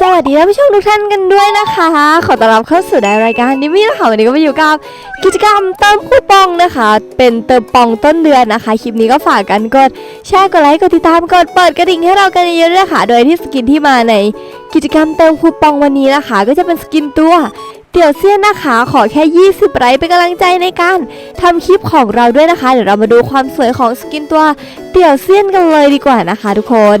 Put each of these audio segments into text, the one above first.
สวัสดีท่านผู้ชมทุกท่านกันด้วยนะคะ ขอต้อนรับเข้าสู่ในรายการดิมี่นะคะวันนี้ก็มาอยู่กับกิจกรรมเติมคูปองนะคะ เป็นเติมปองต้นเดือนนะคะ คลิปนี้ก็ฝากกันกดแชร์กดไลค์กดติดตามกดเปิดกระดิ่งให้เรากันเยอะๆด้วยค่ะโดยที่สกินที่มาในกิจกรรมเติมคูปองวันนี้นะคะ ก็จะเป็นสกินตัว เตี่ยวเซียนนะคะขอแค่ 20 ไลค์เป็นกำลังใจในการทำคลิปของเราด้วยนะคะ เดี๋ยวเรามาดูความสวยของสกินตัวเตี่ยวเซียนกันเลยดีกว่านะคะทุกคน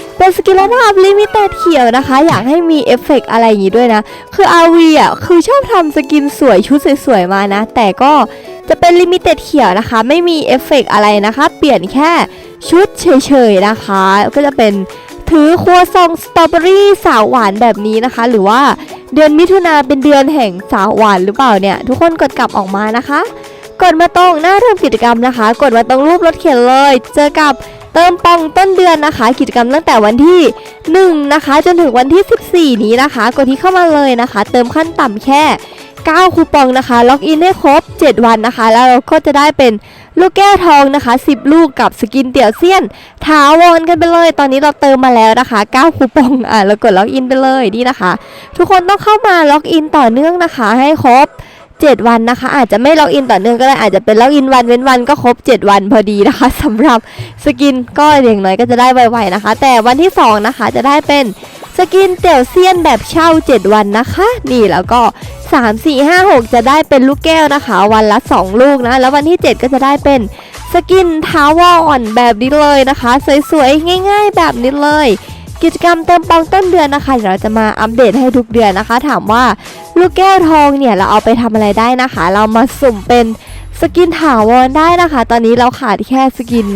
เป็นสกินระดับลิมิเต็ดเขียวนะคะ อยากให้มีเอฟเฟกต์อะไรอย่างนี้ด้วยนะ คืออาวีอะคือชอบทำสกินสวยชุดสวยๆมานะ แต่ก็จะเป็นลิมิเต็ดเขียวนะคะ ไม่มีเอฟเฟกต์อะไรนะคะ เปลี่ยนแค่ชุดเฉยๆนะคะ ก็จะเป็นถือครัวซองสตรอเบอรี่สาวหวานแบบนี้นะคะ หรือว่าเดือนมิถุนาเป็นเดือนแห่งสาวหวานหรือเปล่าเนี่ย ทุกคนกดกลับออกมานะคะ กดมาตรงหน้าเริ่มกิจกรรมนะคะ กดมาตรงรูปรถเข็นเลย เจอกับ เติมปองต้นเดือนนะคะ กิจกรรมตั้งแต่วันที่ 1 นะคะ จนถึงวันที่ 14 นี้นะคะ กดที่เข้ามาเลยนะคะ เติมขั้นต่ำแค่ 9 คูปองนะคะ ล็อกอินให้ครบ 7 วันนะคะ แล้วเราก็จะได้เป็นลูกแก้วทองนะคะ 10 ลูกกับสกินเตี่ยวเซียนถาวรกันไปเลย ตอนนี้เราเติมมาแล้วนะคะ 9 คูปองอะเรากดล็อกอินไปเลยนี่นะคะ ทุกคนต้องเข้ามาล็อกอินต่อเนื่องนะคะ ให้ครบ 7 วันนะคะ อาจจะไม่ล็อกอินต่อเนื่องก็ได้อาจจะเป็นล็อกอินวันเว้นวันก็ครบ 7 วันพอดีนะคะสำหรับสกินก็อย่างน้อยก็จะได้ไวๆนะคะ แต่วันที่ 2 นะคะจะได้เป็นสกินเตี่ยวเซียนแบบเช่า 7 วันนะคะ นี่แล้วก็ 3 4 5 6 จะได้เป็นลูกแก้วนะคะ วันละ 2 ลูกนะ แล้ววันที่ 7 ก็จะได้เป็นสกินท้าวอ่อนแบบนี้เลยนะคะ สวยๆ ง่ายๆ แบบนี้เลย กิจกรรมเติมปองต้นเดือนนะคะเดี๋ยวเราจะมาอัปเดตให้ทุกเดือนนะคะ ถามว่าลูกแก้วทองเนี่ยเราเอาไปทำอะไรได้นะคะ เรามาสุ่มเป็นสกินถาวรได้นะคะ ตอนนี้เราขาดแค่สกิน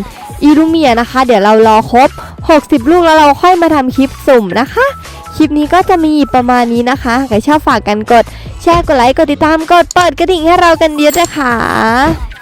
อีลูเมียนะคะ เดี๋ยวเรารอครบ 60 ลูกแล้วเราค่อยมาทำคลิปสุ่มนะคะ คลิปนี้ก็จะมีประมาณนี้นะคะใครชอบฝากกันกด แชร์กดไลค์กดติดตามกดเปิดกระดิ่งให้เรากันเยอะด้วยค่ะ